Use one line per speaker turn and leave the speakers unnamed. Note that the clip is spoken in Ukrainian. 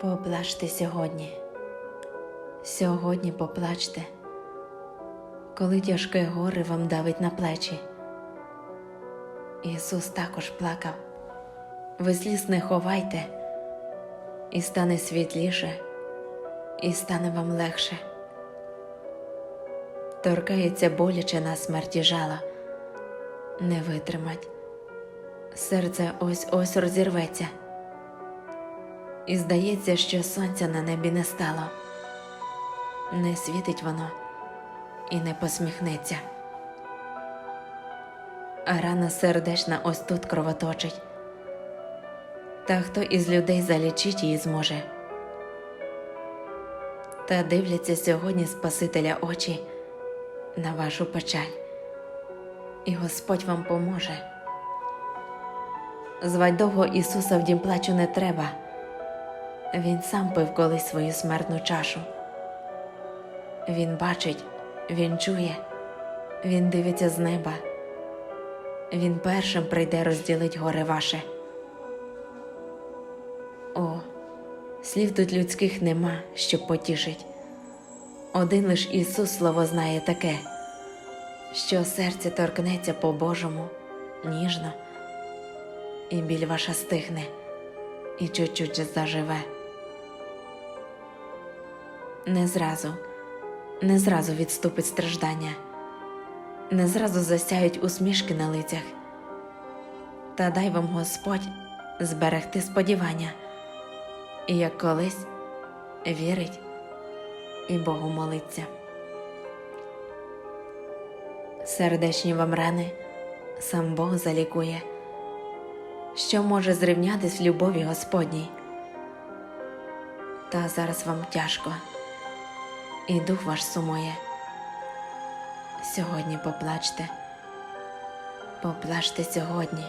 Поплачте сьогодні. Сьогодні поплачте, коли тяжке горе вам давить на плечі. Ісус також плакав. Ви сліз не ховайте, і стане світліше, і стане вам легше. Торкається боляче на смерті жала, не витримать. Серце ось ось розірветься. І здається, що сонця на небі не стало. Не світить воно і не посміхнеться. А рана сердечна ось тут кровоточить. Та хто із людей залічить її зможе? Та дивляться сьогодні Спасителя очі на вашу печаль, і Господь вам поможе. Звать довго Ісуса в дім плачу не треба. Він сам пив колись свою смертну чашу. Він бачить, він чує, він дивиться з неба. Він першим прийде розділить горе ваше. О, слів тут людських нема, щоб потішить. Один лиш Ісус слово знає таке, що серце торкнеться по Божому ніжно, і біль ваша стихне, і чуть-чуть заживе. Не зразу, не зразу відступить страждання, не зразу засяють усмішки на лицях. Та дай вам Господь зберегти сподівання, і як колись вірить і Богу молиться. Сердечні вам рани сам Бог залікує, що може зрівнятись в любові Господній. Та зараз вам тяжко, і дух ваш сумує. Сьогодні поплачте, поплачте сьогодні.